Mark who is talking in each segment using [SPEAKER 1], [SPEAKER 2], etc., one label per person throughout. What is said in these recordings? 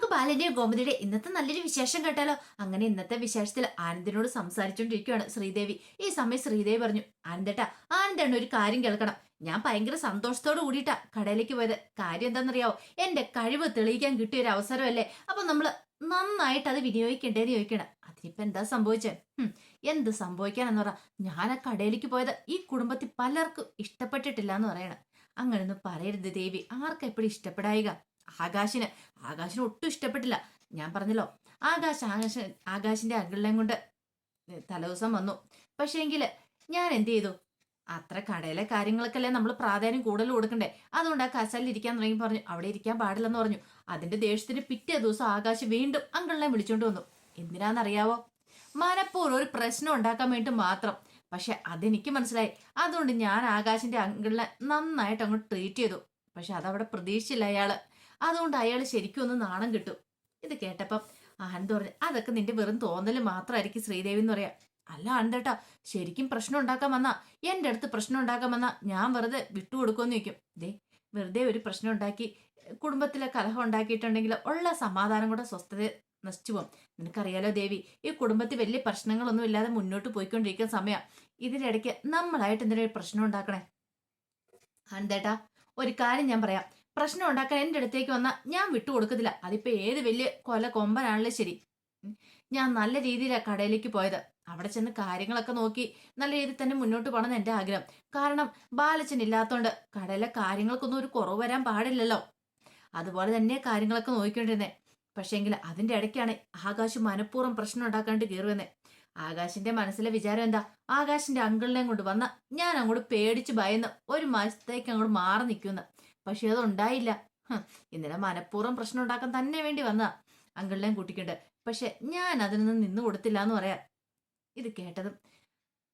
[SPEAKER 1] നമുക്ക് ബാലന്റെയും ഗോമതിയുടെ ഇന്നത്തെ നല്ലൊരു വിശേഷം കേട്ടാലോ? അങ്ങനെ ഇന്നത്തെ വിശേഷത്തിൽ ആനന്ദിനോട് സംസാരിച്ചുകൊണ്ടിരിക്കുകയാണ് ശ്രീദേവി. ഈ സമയം ശ്രീദേവി പറഞ്ഞു ആനന്ദേട്ടാ ആനന്ദാണ് ഒരു കാര്യം കേൾക്കണം. ഞാൻ ഭയങ്കര സന്തോഷത്തോട് കൂടിയിട്ടാ കടയിലേക്ക് പോയത്. കാര്യം എന്താണെന്നറിയാവോ? എന്റെ കഴിവ് തെളിയിക്കാൻ കിട്ടിയ ഒരു അവസരമല്ലേ? അപ്പൊ നമ്മൾ നന്നായിട്ട് അത് വിനിയോഗിക്കേണ്ടതെന്ന് ചോദിക്കണം അതിനിപ്പോ എന്താ സംഭവിച്ചേ? എന്ത് സംഭവിക്കാനെന്ന് പറ. ഞാൻ ആ കടയിലേക്ക് പോയത്. ഈ കുടുംബത്തിൽ പലർക്കും ഇഷ്ടപ്പെട്ടിട്ടില്ല എന്ന് പറയണം. അങ്ങനെയൊന്നും പറയരുത് ദേവി. ആർക്കെപ്പോഴും ഇഷ്ടപ്പെടായിക? ആകാശിന് ആകാശിന് ഒട്ടും ഇഷ്ടപ്പെട്ടില്ല. ഞാൻ പറഞ്ഞല്ലോ ആകാശ് ആകാശ ആകാശിന്റെ അകിളിനെയും കൊണ്ട് തലേദിവസം വന്നു. പക്ഷേങ്കിൽ ഞാൻ എന്ത് ചെയ്തു? അത്ര കടയിലെ കാര്യങ്ങൾക്കല്ലേ നമ്മൾ പ്രാധാന്യം കൂടുതൽ കൊടുക്കണ്ടേ? അതുകൊണ്ട് ആ കസാലിൽ ഇരിക്കാൻ തുടങ്ങി പറഞ്ഞു അവിടെ ഇരിക്കാൻ പാടില്ലെന്ന് പറഞ്ഞു. അതിന്റെ ദേഷ്യത്തിന് പിറ്റേ ദിവസം ആകാശ് വീണ്ടും അങ്കിളിനെ വിളിച്ചോണ്ട് വന്നു. എന്തിനാന്നറിയാവോ? മനപ്പൂർവം ഒരു പ്രശ്നം ഉണ്ടാക്കാൻ വേണ്ടി മാത്രം. പക്ഷെ അതെനിക്ക് മനസ്സിലായി. അതുകൊണ്ട് ഞാൻ ആകാശിന്റെ അങ്കിളിനെ നന്നായിട്ട് അങ്ങോട്ട് ട്രീറ്റ് ചെയ്തു. പക്ഷെ അതവിടെ പ്രതീക്ഷിച്ചില്ല അയാൾ. അതുകൊണ്ട് അയാൾ ശരിക്കും ഒന്ന് നാണം കിട്ടും. ഇത് കേട്ടപ്പം ആനന്ദ് പറഞ്ഞു അതൊക്കെ നിന്റെ വെറും തോന്നൽ മാത്രമായിരിക്കും ശ്രീദേവി എന്ന് പറയാം. അല്ല ആനന്ദേട്ടാ ശരിക്കും പ്രശ്നം ഉണ്ടാക്കാൻ വന്നാ എന്റെ അടുത്ത് പ്രശ്നം ഉണ്ടാക്കാൻ വന്നാ ഞാൻ വെറുതെ വിട്ടുകൊടുക്കുമെന്ന് ചോദിക്കും. ദേ വെറുതെ ഒരു പ്രശ്നം ഉണ്ടാക്കി കുടുംബത്തിലെ കലഹം ഉണ്ടാക്കിയിട്ടുണ്ടെങ്കിൽ ഉള്ള സമാധാനം കൂടെ സ്വസ്ഥത നശിച്ചു പോകും. നിനക്കറിയാലോ ദേവി ഈ കുടുംബത്തിൽ വലിയ പ്രശ്നങ്ങളൊന്നും ഇല്ലാതെ മുന്നോട്ട് പോയിക്കൊണ്ടിരിക്കുന്ന സമയം. ഇതിനിടയ്ക്ക് നമ്മളായിട്ട് എന്തെങ്കിലും പ്രശ്നം ഉണ്ടാക്കണേ? ആനന്ദേട്ടാ ഒരു കാര്യം ഞാൻ പറയാം. പ്രശ്നം ഉണ്ടാക്കാൻ എന്റെ അടുത്തേക്ക് വന്നാൽ ഞാൻ വിട്ടു വിട്ടുകൊടുക്കത്തില്ല അതിപ്പോൾ ഏത് വലിയ കൊല കൊമ്പനാണല്ലോ ശരി. ഞാൻ നല്ല രീതിയിലാണ് കടയിലേക്ക് പോയത്. അവിടെ ചെന്ന് കാര്യങ്ങളൊക്കെ നോക്കി നല്ല രീതിയിൽ തന്നെ മുന്നോട്ട് പോകണം എന്റെ ആഗ്രഹം. കാരണം ബാലച്ചൻ ഇല്ലാത്തതുകൊണ്ട് കടയിലെ കാര്യങ്ങൾക്കൊന്നും ഒരു കുറവ് വരാൻ പാടില്ലല്ലോ. അതുപോലെ തന്നെ കാര്യങ്ങളൊക്കെ നോക്കിക്കൊണ്ടിരുന്നേ. പക്ഷേങ്കിൽ അതിന്റെ ഇടയ്ക്കാണ് ആകാശ് മനഃപൂർവം പ്രശ്നം ഉണ്ടാക്കാണ്ട് കയറുവെന്നേ ആകാശിന്റെ മനസ്സിലെ വിചാരം എന്താ? ആകാശിന്റെ അങ്കിളിനെയും കൊണ്ട് വന്ന ഞാൻ അങ്ങോട്ട് പേടിച്ച് ഭയന്ന് ഒരു മാസത്തേക്ക് അങ്ങോട്ട് മാറി നിൽക്കുന്നു പക്ഷെ അതുണ്ടായില്ല. ഇന്നലെ മനഃപൂർവം പ്രശ്നം ഉണ്ടാക്കാൻ തന്നെ വേണ്ടി വന്ന അങ്കിളിനെയും കൂട്ടിക്കൊണ്ട് പക്ഷെ ഞാൻ അതിൽ നിന്ന് കൊടുത്തില്ല എന്ന് പറയാം ഇത് കേട്ടതും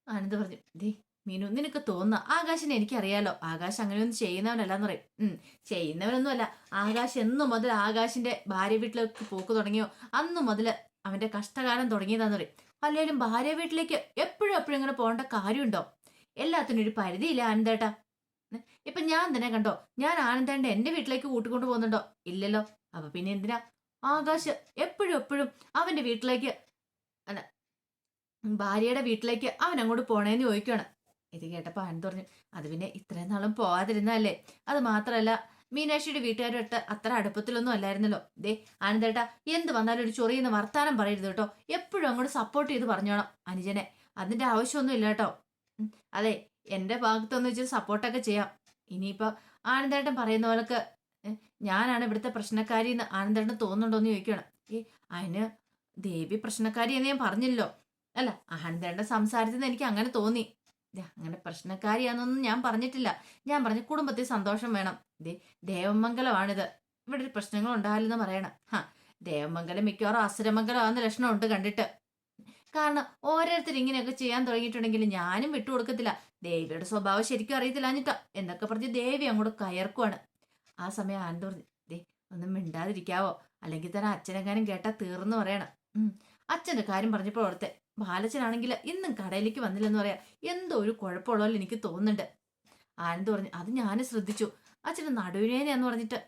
[SPEAKER 1] ആനന്ദ് പറഞ്ഞു ദേ മീനു നിനക്ക് തോന്നുന്ന ആകാശിനെ എനിക്കറിയാലോ. ആകാശ് അങ്ങനെയൊന്നും ചെയ്യുന്നവനല്ലെന്ന് പറയും. ഉം ചെയ്യുന്നവനൊന്നുമല്ല. ആകാശ് എന്നു മുതൽ ആകാശിന്റെ ഭാര്യ വീട്ടിലേക്ക് പോക്ക് തുടങ്ങിയോ അന്നു മുതൽ അവന്റെ കഷ്ടകാലം തുടങ്ങിയതാന്ന് പറയും. അല്ലെങ്കിലും ഭാര്യ വീട്ടിലേക്ക് എപ്പോഴും എപ്പോഴും ഇങ്ങനെ പോകേണ്ട കാര്യമുണ്ടോ? എല്ലാത്തിനും ഒരു പരിധിയില്ല ആനന്ദേട്ടാ. ഇപ്പൊ ഞാൻ തന്നെ കണ്ടോ? ഞാൻ ആനന്ദേണ്ട എന്റെ വീട്ടിലേക്ക് കൂട്ടിക്കൊണ്ടു പോകുന്നുണ്ടോ? ഇല്ലല്ലോ. അപ്പൊ പിന്നെ എന്തിനാ? ആകാശ് എപ്പോഴും എപ്പോഴും അവന്റെ വീട്ടിലേക്ക് അല്ല ഭാര്യയുടെ വീട്ടിലേക്ക് അവൻ അങ്ങോട്ട് പോണേന്ന് ചോദിക്കുകയാണ് ഇത് കേട്ടപ്പോ ആനന്ദ് പറഞ്ഞു അത് പിന്നെ ഇത്രയും നാളും പോവാതിരുന്നല്ലേ അത് മാത്രമല്ല മീനാക്ഷിയുടെ വീട്ടുകാരുമായിട്ട് അത്ര അടുപ്പത്തിലൊന്നും അല്ലായിരുന്നല്ലോ. ദേ ആനന്ദേട്ടാ എന്ത് വന്നാലും ഒരു ചൊറിയെന്ന് വർത്താനം പറയരുത് കേട്ടോ. എപ്പോഴും അങ്ങോട്ട് സപ്പോർട്ട് ചെയ്ത് പറഞ്ഞോണം അനുജനെ. അതിന്റെ ആവശ്യമൊന്നും ഇല്ല കേട്ടോ. അതെ എന്റെ ഭാഗത്തൊന്നും വെച്ച് സപ്പോർട്ടൊക്കെ ചെയ്യാം. ഇനിയിപ്പോ ആനന്ദേട്ടൻ പറയുന്ന പോലൊക്കെ ഞാനാണ് ഇവിടുത്തെ പ്രശ്നക്കാരി എന്ന് ആനന്ദേട്ടൻ തോന്നുന്നുണ്ടോന്ന് ചോദിക്കുകയാണ്. ഏ അതിന് ദേവി പ്രശ്നക്കാരി എന്ന് ഞാൻ പറഞ്ഞില്ലല്ലോ. അല്ല ആനന്ദേട്ടൻ സംസാരത്തിൽ നിന്ന് എനിക്ക് അങ്ങനെ തോന്നി. അങ്ങനെ പ്രശ്നക്കാരിയാണെന്നൊന്നും ഞാൻ പറഞ്ഞിട്ടില്ല. ഞാൻ പറഞ്ഞു കുടുംബത്തിൽ സന്തോഷം വേണം. ദേ ദേവമംഗലമാണിത്. ഇവിടെ ഒരു പ്രശ്നങ്ങൾ ഉണ്ടാകില്ലെന്ന് പറയണം. ഹാ ദേവമംഗലം മിക്കവാറും അസുരമംഗലമാകുന്ന ലക്ഷണമുണ്ട് കണ്ടിട്ട്. കാരണം ഓരോരുത്തർ ഇങ്ങനെയൊക്കെ ചെയ്യാൻ തുടങ്ങിയിട്ടുണ്ടെങ്കിൽ ഞാനും വിട്ടുകൊടുക്കത്തില്ല ദേവിയുടെ സ്വഭാവം ശരിക്കും അറിയത്തില്ല എന്നിട്ടാ എന്നൊക്കെ പറഞ്ഞ് ദേവി അങ്ങോട്ട് കയർക്കുവാണ്. ആ സമയം ആനന്ദ് പറഞ്ഞു ദേ ഒന്നും മിണ്ടാതിരിക്കാവോ? അല്ലെങ്കിൽ തന്നെ അച്ഛനെങ്ങാനും കേട്ടാ തീർന്നു പറയണം. അച്ഛന്റെ കാര്യം പറഞ്ഞപ്പോൾ ഓർത്തെ ബാലച്ചനാണെങ്കിൽ ഇന്നും കടയിലേക്ക് വന്നില്ലെന്ന് പറയാം. എന്തോ ഒരു കുഴപ്പമുള്ള എനിക്ക് തോന്നുന്നുണ്ട്. ആനന്ദ് പറഞ്ഞു അത് ഞാൻ ശ്രദ്ധിച്ചു. അച്ഛന് നടുവിനേനെയാന്ന് പറഞ്ഞിട്ട്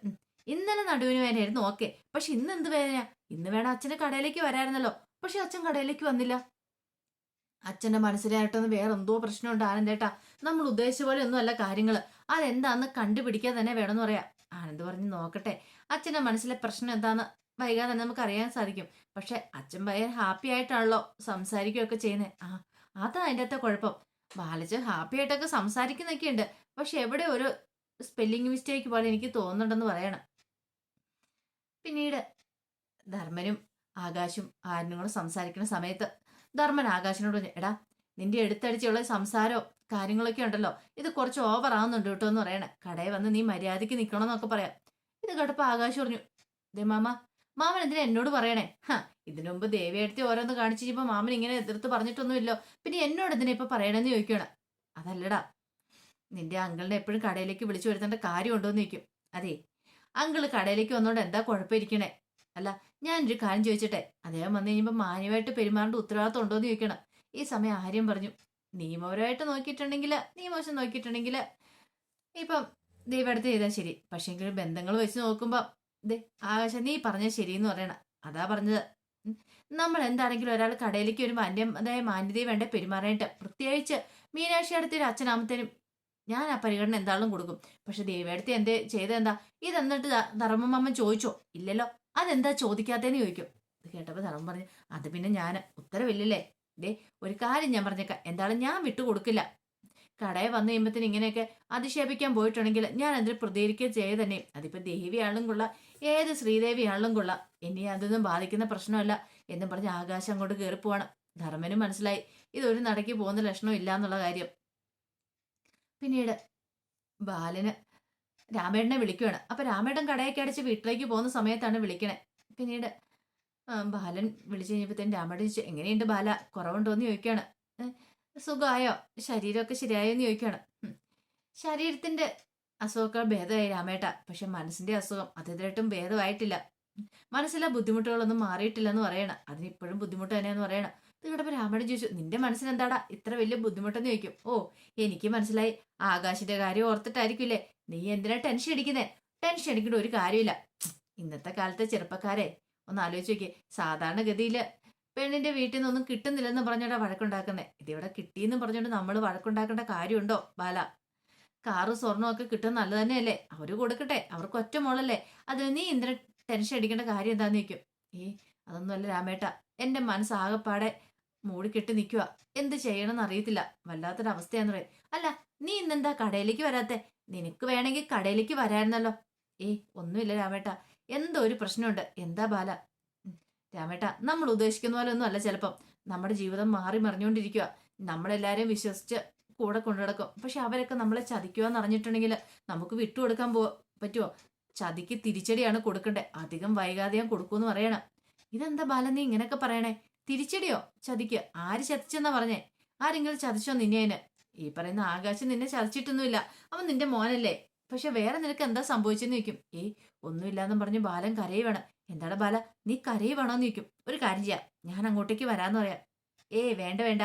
[SPEAKER 1] ഇന്നലെ നടുവിന് വേനയായിരുന്നു ഓക്കെ. പക്ഷെ ഇന്ന് എന്ത് വേദന ഇന്ന് വേണം അച്ഛന് കടയിലേക്ക് വരായിരുന്നല്ലോ. പക്ഷെ അച്ഛൻ കടയിലേക്ക് വന്നില്ല. അച്ഛന്റെ മനസ്സിലായിട്ടൊന്ന് വേറെ എന്തോ പ്രശ്നമുണ്ട് ആനന്ദേട്ടാ. നമ്മൾ ഉദ്ദേശിച്ച പോലെ ഒന്നും അല്ല കാര്യങ്ങൾ അതെന്താണെന്ന് കണ്ടുപിടിക്കാൻ തന്നെ വേണമെന്ന് പറയാം. ആനന്ദ് പറഞ്ഞ് നോക്കട്ടെ. അച്ഛന്റെ മനസ്സിലെ പ്രശ്നം എന്താന്ന് വൈകാതെ തന്നെ നമുക്ക് അറിയാൻ സാധിക്കും. പക്ഷെ അച്ഛൻ ഭയങ്കര ഹാപ്പി ആയിട്ടാണല്ലോ സംസാരിക്കുകയൊക്കെ ചെയ്യുന്നത് ആ അതാ അതിന്റെ അകത്തെ കുഴപ്പം. ബാലച്ച് ഹാപ്പി ആയിട്ടൊക്കെ സംസാരിക്കുന്നൊക്കെ ഉണ്ട്. പക്ഷെ എവിടെ ഒരു സ്പെല്ലിംഗ് മിസ്റ്റേക്ക് പോലെ എനിക്ക് തോന്നുന്നുണ്ടെന്ന് പറയണം. പിന്നീട് ധർമ്മനും ആകാശും ആരനോട് സംസാരിക്കുന്ന സമയത്ത് ധർമ്മൻ ആകാശിനോട് എടാ നിന്റെ എടുത്തടിച്ചുള്ള സംസാരോ കാര്യങ്ങളൊക്കെ ഉണ്ടല്ലോ. ഇത് കുറച്ച് ഓവർ ആവുന്നുണ്ട് കേട്ടോ എന്ന് പറയണേ. കടയിൽ വന്ന് നീ മര്യാദയ്ക്ക് നിൽക്കണമെന്നൊക്കെ പറയാം. ഇത് കേട്ടപ്പോൾ ആകാശ് പറഞ്ഞു ദേ മാമ മാമൻ എന്തിനാ എന്നോട് പറയണേ? ഹാ ഇതിനു മുമ്പ് ദേവിയെടുത്തി ഓരോന്ന് കാണിച്ചു കഴിഞ്ഞപ്പോ മാമൻ ഇങ്ങനെ എതിർത്ത് പറഞ്ഞിട്ടൊന്നുമില്ലോ. പിന്നെ എന്നോട് എന്തിനാ ഇപ്പൊ പറയണെന്ന് ചോദിക്കണം അതല്ലടാ നിന്റെ അങ്കിളിനെ എപ്പോഴും കടയിലേക്ക് വിളിച്ചു വരുത്തേണ്ട കാര്യമുണ്ടോന്ന് ചോദിക്കും. അതെ അങ്കിൾ കടയിലേക്ക് വന്നോണ്ട് എന്താ കുഴപ്പമിരിക്കണേ? അല്ല ഞാനൊരു കാര്യം ചോദിച്ചിട്ടെ? അദ്ദേഹം വന്നു കഴിയുമ്പോൾ മാന്യമായിട്ട് പെരുമാറേണ്ട ഉത്തരവാദിത്വം ഉണ്ടോന്ന് ചോദിക്കണം. ഈ സമയം ആര്യം പറഞ്ഞു. നിയമപരമായിട്ട് നോക്കിയിട്ടുണ്ടെങ്കിൽ നിയമവശം നോക്കിയിട്ടുണ്ടെങ്കിൽ ഇപ്പം ദൈവടുത്ത് ചെയ്താൽ ശരി. പക്ഷേ പക്ഷേങ്കിൽ ബന്ധങ്ങൾ വെച്ച് നോക്കുമ്പോൾ ദേ ആകാശം നീ പറഞ്ഞത് ശരിയെന്ന് പറയണ. അതാ പറഞ്ഞത്. നമ്മൾ എന്താണെങ്കിലും ഒരാൾ കടയിലേക്ക് ഒരു മാന്യം അതായത് മാന്യതയെ വേണ്ട പെരുമാറാനായിട്ട് പ്രത്യേകിച്ച് മീനാക്ഷി അടുത്തൊരു അച്ഛനാമത്തേനും ഞാൻ ആ പരിഗണന എന്താളും കൊടുക്കും. പക്ഷെ ദൈവടുത്ത് എന്തേ ചെയ്തെന്താ ഇതെന്നിട്ട് ധർമ്മമ്മ ചോദിച്ചോ? ഇല്ലല്ലോ. അതെന്താ ചോദിക്കാത്തേന്ന് ചോദിക്കും. ഇത് കേട്ടപ്പോൾ തളം പറഞ്ഞു അത് പിന്നെ ഞാൻ ഉത്തരവില്ലല്ലേ? ദേ ഒരു കാര്യം ഞാൻ പറഞ്ഞേക്കാം. എന്തായാലും ഞാൻ വിട്ടുകൊടുക്കില്ല കടയിൽ വന്നു കഴിയുമ്പത്തിന് ഇങ്ങനെയൊക്കെ അധിക്ഷേപിക്കാൻ പോയിട്ടുണ്ടെങ്കിൽ ഞാൻ അതിന് പ്രതികരിക്കുക ചെയ്ത് തന്നെ. അതിപ്പോൾ ദേവിയാണെങ്കിലും കൊള്ളാം ഏത് ശ്രീദേവിയാണെങ്കിലും കൊള്ളാം. ഇനി അതൊന്നും ബാധിക്കുന്ന പ്രശ്നമല്ല എന്നും പറഞ്ഞ് ആകാശം അങ്ങോട്ട് കയറിപ്പോവാണ് ധർമ്മനും മനസ്സിലായി ഇതൊരു നടക്കി പോകുന്ന ലക്ഷണം ഇല്ല എന്നുള്ള കാര്യം. പിന്നീട് ബാലന് രാമേട്ടനെ വിളിക്കുകയാണ് അപ്പൊ രാമേട്ടൻ കടയൊക്കെ അടിച്ച് വീട്ടിലേക്ക് പോകുന്ന സമയത്താണ് വിളിക്കണേ. പിന്നീട് ബാലൻ വിളിച്ചു കഴിഞ്ഞപ്പോഴത്തേന് രാമേട്ടൻ ചോദിച്ചു എങ്ങനെയുണ്ട് ബാല? കുറവുണ്ടോന്ന് ചോദിക്കുകയാണ്. "ഏ, സുഖമായോ? ശരീരമൊക്കെ ശരിയായോ എന്ന് ചോദിക്കുകയാണ്. "ഉം. ശരീരത്തിന്റെ അസുഖമൊക്കെ ഭേദമായി രാമേട്ട. പക്ഷെ മനസ്സിന്റെ അസുഖം അത് ഇതുവരെയായിട്ടും ഭേദമായിട്ടില്ല മനസ്സിലെ ബുദ്ധിമുട്ടുകളൊന്നും മാറിയിട്ടില്ലെന്ന് പറയണം. അതിനിപ്പോഴും ബുദ്ധിമുട്ട് തന്നെയെന്ന് പറയണം. ഇത് കേട്ടപ്പോൾ രാമേട്ടൻ ചോദിച്ചു നിന്റെ മനസ്സിനെന്താടാ? ഇത്ര വലിയ ബുദ്ധിമുട്ടെന്ന് ചോദിക്കും. ഓ എനിക്ക് മനസ്സിലായി. ആകാശിന്റെ കാര്യം ഓർത്തിട്ടായിരിക്കില്ലേ നീ എന്തിനാ ടെൻഷൻ അടിക്കുന്നേ? ടെൻഷൻ അടിക്കേണ്ട ഒരു കാര്യമില്ല ഇന്നത്തെ കാലത്തെ ചെറുപ്പക്കാരെ ഒന്ന് ആലോചിച്ച് നോക്കിയേ. സാധാരണഗതിയിൽ പെണ്ണിന്റെ വീട്ടിൽ നിന്നൊന്നും കിട്ടുന്നില്ലെന്ന് പറഞ്ഞോണ്ടാ വഴക്കുണ്ടാക്കുന്നേ. ഇതിവിടെ കിട്ടിയെന്ന് പറഞ്ഞോണ്ട് നമ്മൾ വഴക്കുണ്ടാക്കേണ്ട കാര്യമുണ്ടോ ബാല? കാറ് സ്വർണമൊക്കെ കിട്ടുന്ന നല്ലത് തന്നെയല്ലേ? അവർ കൊടുക്കട്ടെ അവർക്ക് ഒറ്റ മോളല്ലേ? അതിന് നീ ഇന്ദ്ര ടെൻഷൻ അടിക്കേണ്ട കാര്യം എന്താന്ന് ചോദിക്കും. ഏ അതൊന്നുമല്ല രാമേട്ട. എന്റെ മനസ്സാകപ്പാടെ മൂടി മൂടിക്കെട്ടി നിൽക്കുക എന്ത് ചെയ്യണമെന്ന് അറിയത്തില്ല. വല്ലാത്തൊരവസ്ഥയാന്ന് പറയും. അല്ല നീ ഇന്നെന്താ കടയിലേക്ക് വരാത്തെ? നിനക്ക് വേണമെങ്കിൽ കടയിലേക്ക് വരായിരുന്നല്ലോ. ഏയ് ഒന്നുമില്ല രാമേട്ട. എന്തോ ഒരു പ്രശ്നമുണ്ട്. എന്താ ബാല? രാമേട്ട നമ്മൾ ഉദ്ദേശിക്കുന്ന പോലെ ഒന്നും അല്ല ചിലപ്പം. നമ്മുടെ ജീവിതം മാറി മറിഞ്ഞുകൊണ്ടിരിക്കുക നമ്മളെല്ലാവരെയും വിശ്വസിച്ച് കൂടെ കൊണ്ടു നടക്കും. പക്ഷെ അവരൊക്കെ നമ്മളെ ചതിക്കുക എന്ന് അറിഞ്ഞിട്ടുണ്ടെങ്കിൽ നമുക്ക് വിട്ടുകൊടുക്കാൻ പോ പറ്റുമോ ചതിക്ക് തിരിച്ചടിയാണ് കൊടുക്കണ്ടേ. അധികം വൈകാതെ ഞാൻ കൊടുക്കൂന്ന് പറയണം. ഇതെന്താ ബാല നീ ഇങ്ങനെയൊക്കെ പറയണേ? തിരിച്ചടിയോ ചതിക്ക്? ആര് ചതിച്ചെന്നാ പറഞ്ഞേ? ആരെങ്കിലും ചതിച്ചോ നിന്നെ ഈ പറയുന്ന ആകാശം നിന്നെ ചതിച്ചിട്ടൊന്നുമില്ല. അവൻ നിന്റെ മോനല്ലേ. പക്ഷെ വേറെ നിനക്ക് എന്താ സംഭവിച്ചെന്ന് ചോദിക്കും. ഏയ് ഒന്നുമില്ലാന്ന് പറഞ്ഞ് ബാലൻ കരയുവാണ് എന്താണ് ബാല? നീ കരയുവാണോന്ന് ചോദിക്കും. ഒരു കാര്യം ചെയ്യാം. ഞാൻ അങ്ങോട്ടേക്ക് വരാന്ന് പറയാം. ഏയ് വേണ്ട വേണ്ട.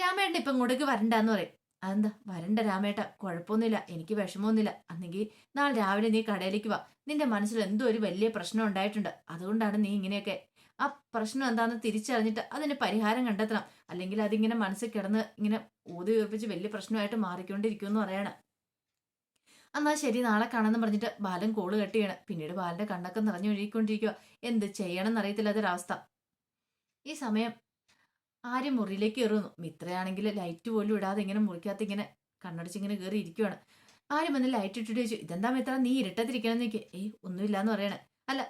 [SPEAKER 1] രാമേട്ടൻ ഇപ്പൊ ഇങ്ങോട്ടേക്ക് വരണ്ടെന്ന് പറയും. അതെന്താ? വരണ്ട രാമേട്ട. കുഴപ്പമൊന്നുമില്ല. എനിക്ക് വിഷമമൊന്നുമില്ല. അന്നെങ്കിൽ നാളെ രാവിലെ നീ കടയിലേക്ക് വാ. നിന്റെ മനസ്സിൽ എന്തോ ഒരു വലിയ പ്രശ്നം ഉണ്ടായിട്ടുണ്ട്. അതുകൊണ്ടാണ് നീ ഇങ്ങനെയൊക്കെ ആ പ്രശ്നം എന്താണെന്ന് തിരിച്ചറിഞ്ഞിട്ട് അതിന് പരിഹാരം കണ്ടെത്തണം. അല്ലെങ്കിൽ അതിങ്ങനെ മനസ്സിൽ കിടന്ന് ഇങ്ങനെ ഊതി ഉയർപ്പിച്ച് വലിയ പ്രശ്നമായിട്ട് മാറിക്കൊണ്ടിരിക്കും എന്ന് പറയണം. എന്നാൽ ശരി നാളെ കാണാമെന്ന് പറഞ്ഞിട്ട് ബാലൻ കോൾ കെട്ടിയാണ് പിന്നീട് ബാലന്റെ കണ്ണൊക്കെ നിറഞ്ഞു ഒഴുകിക്കൊണ്ടിരിക്കുക എന്ത് ചെയ്യണം എന്നറിയത്തില്ല അതൊരവസ്ഥ ഈ സമയം ആരും മുറിയിലേക്ക് കയറുന്നു? മിത്രയാണെങ്കിൽ ലൈറ്റ് പോലും ഇടാതെ ഇങ്ങനെ മുറിക്കകത്ത് ഇങ്ങനെ കണ്ണടിച്ച് ഇങ്ങനെ കയറി ഇരിക്കുവാണ്. ആരും വന്ന് ലൈറ്റ് ഇട്ടിട്ട് ചോദിച്ചു ഇതെന്താ മിത്ര നീ ഇരുട്ടത്തിരിക്കണം എന്നൊക്കെ ഏയ് ഒന്നുമില്ലാന്ന് പറയണേ. അല്ല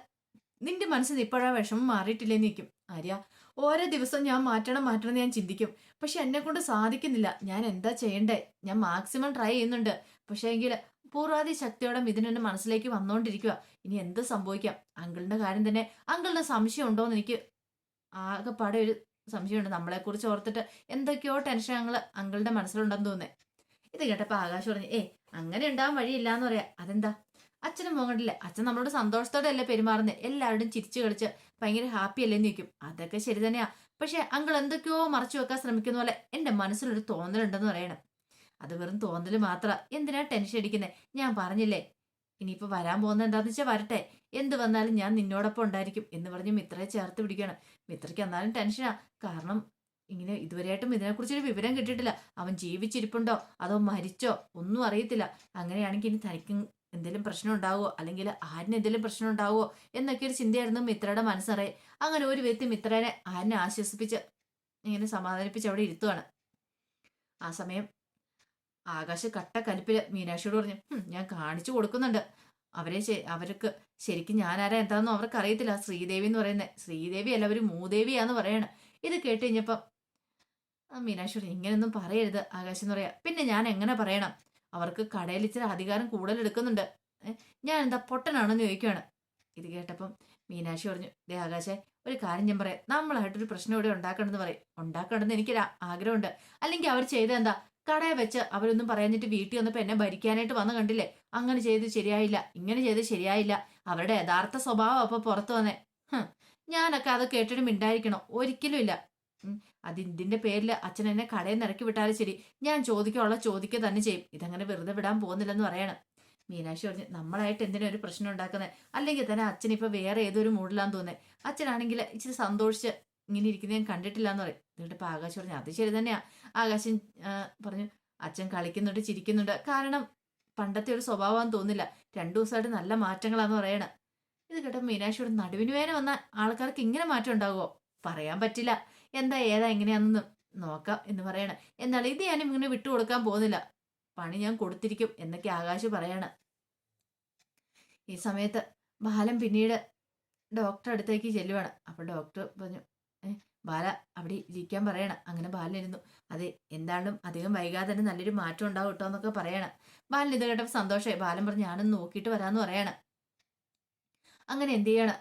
[SPEAKER 1] നിന്റെ മനസ്സിൽ ഇപ്പോഴാ വിഷമം മാറിയിട്ടില്ലേ നിൽക്കും ആര്യ ഓരോ ദിവസം ഞാൻ മാറ്റണം മാറ്റണം എന്ന് ഞാൻ ചിന്തിക്കും. പക്ഷെ എന്നെ കൊണ്ട് സാധിക്കുന്നില്ല. ഞാൻ എന്താ ചെയ്യണ്ടേ? ഞാൻ മാക്സിമം ട്രൈ ചെയ്യുന്നുണ്ട്. പക്ഷേ എങ്കിൽ പൂർവാതി ശക്തിയോടെ മിഥുൻ എന്റെ മനസ്സിലേക്ക് വന്നുകൊണ്ടിരിക്കുക ഇനി എന്ത് സംഭവിക്കാം? അങ്കിളിന്റെ കാര്യം തന്നെ അങ്കിളിന് സംശയം ഉണ്ടോ എന്ന് എനിക്ക് ആകെപ്പാടെ ഒരു സംശയമുണ്ട്. നമ്മളെ കുറിച്ച് ഓർത്തിട്ട് എന്തൊക്കെയോ ടെൻഷൻ അങ്ങൾ അങ്കിളുടെ മനസ്സിലുണ്ടെന്ന് തോന്നുന്നേ. ഇത് കേട്ടപ്പോ ആകാശ് പറഞ്ഞു ഏ അങ്ങനെ ഉണ്ടാവാൻ വഴിയില്ല എന്ന് പറയാ. അതെന്താ? അച്ഛനും മോങ്ങണ്ടില്ല അച്ഛൻ നമ്മളോട് സന്തോഷത്തോടെ അല്ലേ പെരുമാറുന്നത് എല്ലാവരോടും ചിരിച്ചു കളിച്ച് ഭയങ്കര ഹാപ്പി അല്ലേന്ന് ചോദിക്കും. അതൊക്കെ ശരി തന്നെയാ. പക്ഷെ അങ്കിൾ എന്തൊക്കെയോ മറച്ചു വെക്കാൻ ശ്രമിക്കുന്ന പോലെ എന്റെ മനസ്സിലൊരു തോന്നലുണ്ടെന്ന് പറയണം. അത് വെറും തോന്നൽ മാത്ര. എന്തിനാ ടെൻഷൻ അടിക്കുന്നത് ഞാൻ പറഞ്ഞില്ലേ ഇനിയിപ്പോ വരാൻ പോകുന്ന എന്താന്ന് വെച്ചാൽ വരട്ടെ. എന്ത് വന്നാലും ഞാൻ നിന്നോടൊപ്പം ഉണ്ടായിരിക്കും എന്ന് പറഞ്ഞ് മിത്രയെ ചേർത്ത് പിടിക്കണം. മിത്രയ്ക്ക് എന്നാലും ടെൻഷനാ കാരണം ഇങ്ങനെ ഇതുവരെയായിട്ടും ഇതിനെക്കുറിച്ചൊരു വിവരം കിട്ടിയിട്ടില്ല. അവൻ ജീവിച്ചിരിപ്പുണ്ടോ? അതോ മരിച്ചോ? ഒന്നും അറിയത്തില്ല. അങ്ങനെയാണെങ്കിൽ ഇനി തനിക്ക് എന്തെങ്കിലും പ്രശ്നം ഉണ്ടാവുമോ അല്ലെങ്കിൽ ആരിന് എന്തെങ്കിലും പ്രശ്നം ഉണ്ടാവുമോ എന്നൊക്കെ ഒരു ചിന്തയായിരുന്നു മിത്രയുടെ മനസ്സറെ. അങ്ങനെ ഒരു വ്യക്തി മിത്രനെ ആരിനെ ആശ്വസിപ്പിച്ച് ഇങ്ങനെ സമാധാനിപ്പിച്ച് അവിടെ ഇരുത്തുവാണ്. ആ സമയം ആകാശ കട്ട കലിപ്പിൽ മീനാക്ഷിയോട് പറഞ്ഞു ഞാൻ കാണിച്ചു കൊടുക്കുന്നുണ്ട്. അവരെ അവർക്ക് ശരിക്കും ഞാൻ ആരാ എന്താണെന്നും അവർക്ക് അറിയത്തില്ല ശ്രീദേവി എന്ന് പറയുന്നത് ശ്രീദേവി അല്ല അവർ മൂദേവിയാന്ന് പറയണ. ഇത് കേട്ട് കഴിഞ്ഞപ്പം മീനാക്ഷി ഇങ്ങനെയൊന്നും പറയരുത് ആകാശം എന്ന് പറയാ. പിന്നെ ഞാൻ എങ്ങനെ പറയണം? അവർക്ക് കടയിൽ ഇച്ചിരി അധികാരം കൂടുതൽ എടുക്കുന്നുണ്ട്. ഞാൻ എന്താ പൊട്ടനാണെന്ന് ചോദിക്കുകയാണ്. ഇത് കേട്ടപ്പം മീനാക്ഷി പറഞ്ഞു ദേ ആകാശേ ഒരു കാര്യം ഞാൻ പറയാം. നമ്മളായിട്ടൊരു പ്രശ്നം ഇവിടെ ഉണ്ടാക്കണമെന്ന് പറയും. ഉണ്ടാക്കണമെന്ന് എനിക്കൊരു ആഗ്രഹമുണ്ട്. അല്ലെങ്കിൽ അവർ ചെയ്ത എന്താ? കടയെ വെച്ച് അവരൊന്നും പറയാഞ്ഞിട്ട് വീട്ടിൽ വന്നപ്പോൾ എന്നെ ഭരിക്കാനായിട്ട് വന്ന് കണ്ടില്ലേ? അങ്ങനെ ചെയ്ത് ശരിയായില്ല. ഇങ്ങനെ ചെയ്ത് ശരിയായില്ല. അവരുടെ യഥാർത്ഥ സ്വഭാവം അപ്പോൾ പുറത്തു വന്നേ. ഞാനൊക്കെ അത് കേട്ടിട്ട് മിണ്ടായിരിക്കണോ? ഒരിക്കലും ഇല്ല. അത് ഇതിന്റെ പേരിൽ അച്ഛൻ എന്നെ കടയിൽ നിന്ന് ഇറക്കി വിട്ടാലും ശരി. ഞാൻ ചോദിക്കാനുള്ള ചോദിക്കുക തന്നെ ചെയ്യും. ഇതങ്ങനെ വെറുതെ വിടാൻ പോകുന്നില്ലെന്ന് പറയണം. മീനാക്ഷി പറഞ്ഞു നമ്മളായിട്ട് എന്തിനാ ഒരു പ്രശ്നം ഉണ്ടാക്കുന്നത് അല്ലെങ്കിൽ തന്നെ അച്ഛൻ ഇപ്പൊ വേറെ ഏതൊരു മൂഡിലാന്ന് തോന്നുന്നത് അച്ഛനാണെങ്കിൽ ഇച്ചിരി സന്തോഷിച്ച് ഇങ്ങനെ ഇരിക്കുന്നത് ഞാൻ കണ്ടിട്ടില്ല എന്ന് പറയും. എന്നിട്ട് ഇപ്പൊ ആകാശം പറഞ്ഞു അത് ശരി തന്നെയാ. ആകാശൻ പറഞ്ഞു അച്ഛൻ കളിക്കുന്നുണ്ട് ചിരിക്കുന്നുണ്ട്. കാരണം പണ്ടത്തെ ഒരു സ്വഭാവം തോന്നില്ല രണ്ടു ദിവസമായിട്ട് നല്ല മാറ്റങ്ങളാന്ന് പറയണ. ഇത് കേട്ടപ്പോൾ മീനാക്ഷിയുടെ നടുവിന് വേന വന്ന ആൾക്കാർക്ക് ഇങ്ങനെ മാറ്റം ഉണ്ടാകുമോ പറയാൻ പറ്റില്ല. എന്താ ഏതാ എങ്ങനെയാണെന്ന് നോക്കാം എന്ന് പറയണം. എന്നാൽ ഇത് ഞാനും ഇങ്ങനെ വിട്ടുകൊടുക്കാൻ പോകുന്നില്ല. പണി ഞാൻ കൊടുത്തിരിക്കും എന്നൊക്കെ ആകാശ് പറയാണ്. ഈ സമയത്ത് ബാലൻ പിന്നീട് ഡോക്ടറെ അടുത്തേക്ക് ചെല്ലുവാണ്. അപ്പോൾ ഡോക്ടർ പറഞ്ഞു ബാല അവിടെ ഇരിക്കാൻ പറയണം. അങ്ങനെ ബാലൻ ഇരുന്നു. അതെ എന്താണ്ടും അധികം വൈകാതെ തന്നെ നല്ലൊരു മാറ്റം ഉണ്ടാവും കേട്ടോ എന്നൊക്കെ പറയണം. ബാലൻ ഇത് കേട്ടപ്പോൾ സന്തോഷമായി ബാലൻ പറഞ്ഞു ഞാനൊന്ന് നോക്കിയിട്ട് വരാമെന്ന് പറയണം. അങ്ങനെ എന്ത് ചെയ്യണം?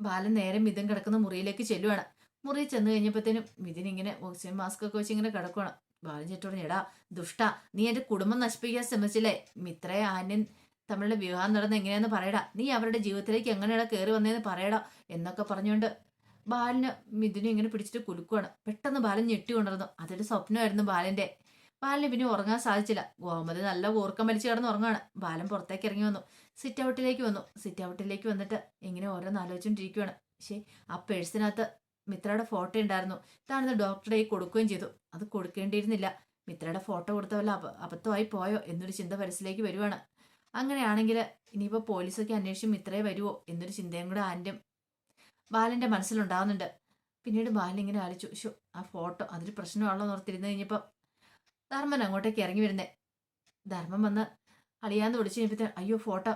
[SPEAKER 1] ബാലൻ നേരെ മിതം കിടക്കുന്ന മുറിയിലേക്ക് ചെല്ലുവാണ്. മുറി ചെന്ന് കഴിഞ്ഞപ്പോഴത്തേനും മിഥുൻ ഇങ്ങനെ ഓക്സിജൻ മാസ്ക് ഒക്കെ വെച്ച് ഇങ്ങനെ കിടക്കുവാണ്. ബാലൻ ചേട്ടോട് എടാ ദുഷ്ട നീ എന്റെ കുടുംബം നശിപ്പിക്കാൻ ശ്രമിച്ചില്ലേ? മിത്രയെ ആന്യൻ തമ്മിലുള്ള വിവാഹം നടന്ന് എങ്ങനെയാന്ന് പറയടാ. നീ അവരുടെ ജീവിതത്തിലേക്ക് എങ്ങനെയാണ് കയറി വന്നതെന്ന് പറയടാ എന്നൊക്കെ പറഞ്ഞുകൊണ്ട് ബാലിന് മിഥുനെ ഇങ്ങനെ പിടിച്ചിട്ട് കുലുക്കുവാണ്. പെട്ടെന്ന് ബാലൻ ഞെട്ടി അതൊരു സ്വപ്നമായിരുന്നു ബാലന്റെ ബാലിന് പിന്നെ ഉറങ്ങാൻ സാധിച്ചില്ല. ഗോമതി നല്ല ഊർക്കം വലിച്ചു കിടന്ന് ഉറങ്ങാണ്. ബാലൻ പുറത്തേക്ക് ഇറങ്ങി വന്നു. സിറ്റ് ഔട്ടിലേക്ക് വന്നു. സിറ്റ് ഔട്ടിലേക്ക് വന്നിട്ട് ഇങ്ങനെ ഓരോന്ന് ആലോചിച്ചുകൊണ്ടിരിക്കുവാണ് പക്ഷേ ആ പേഴ്സിനകത്ത് മിത്രയുടെ ഫോട്ടോ ഉണ്ടായിരുന്നു. താനത് ഡോക്ടറെ കൊടുക്കുകയും ചെയ്തു. അത് കൊടുക്കേണ്ടിയിരുന്നില്ല. മിത്രയുടെ ഫോട്ടോ കൊടുത്തവല്ല അബ അബദ്ധമായി പോയോ എന്നൊരു ചിന്ത മനസ്സിലേക്ക് വരുവാണ്. അങ്ങനെയാണെങ്കിൽ ഇനിയിപ്പോൾ പോലീസൊക്കെ അന്വേഷിച്ച് മിത്രയെ വരുമോ എന്നൊരു ചിന്തയും കൂടെ ആന്റെ ബാലന്റെ മനസ്സിലുണ്ടാവുന്നുണ്ട്. പിന്നീട് ബാലൻ ഇങ്ങനെ ആലോചിച്ചു. ഷോ ആ ഫോട്ടോ അതൊരു പ്രശ്നമാണല്ലോ ഓർത്തിരുന്ന് കഴിഞ്ഞപ്പോൾ ധർമ്മൻ അങ്ങോട്ടേക്ക് ഇറങ്ങി വരുന്നേ. ധർമ്മം വന്ന് അളിയാന്ന് വിളിച്ചു കഴിഞ്ഞപ്പോൾ അയ്യോ ഫോട്ടോ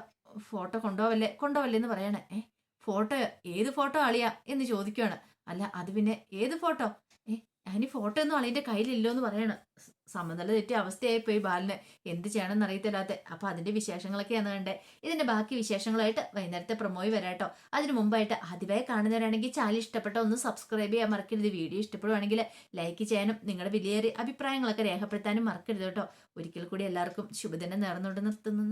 [SPEAKER 1] ഫോട്ടോ കൊണ്ടുപോവല്ലേ കൊണ്ടുപോവല്ലേ എന്ന് പറയണേ. ഏ ഫോട്ടോ ഏത് ഫോട്ടോ അളിയാ? എന്ന് ചോദിക്കുവാണ്. അല്ല അത് പിന്നെ ഏത് ഫോട്ടോ? ഏ അതിന് ഫോട്ടോ ഒന്നും അളിയന്റെ കയ്യിലില്ലോ എന്ന് പറയണം സമനില തെറ്റിയ അവസ്ഥയായി പോയി ബാലിന്. എന്ത് ചെയ്യണമെന്ന് അറിയത്തില്ലാത്ത. അപ്പൊ അതിന്റെ വിശേഷങ്ങളൊക്കെയാണ് കണ്ടേ ഇതിന്റെ ബാക്കി വിശേഷങ്ങളായിട്ട് വൈകുന്നേരത്തെ പ്രൊമോയി വരാട്ടോ. അതിന് മുമ്പായിട്ട് ആദ്യമായി കാണുന്നവരാണെങ്കിൽ ചാനൽ ഇഷ്ടപ്പെട്ട ഒന്ന് സബ്സ്ക്രൈബ് ചെയ്യാൻ മറക്കരുത്. വീഡിയോ ഇഷ്ടപ്പെടുവാണെങ്കിൽ ലൈക്ക് ചെയ്യാനും നിങ്ങളുടെ വിലയേറിയ അഭിപ്രായങ്ങളൊക്കെ രേഖപ്പെടുത്താനും മറക്കരുത് കേട്ടോ. ഒരിക്കൽ കൂടി എല്ലാവർക്കും ശുഭദിനം നേർന്നുകൊണ്ട് നിർത്തുന്നു.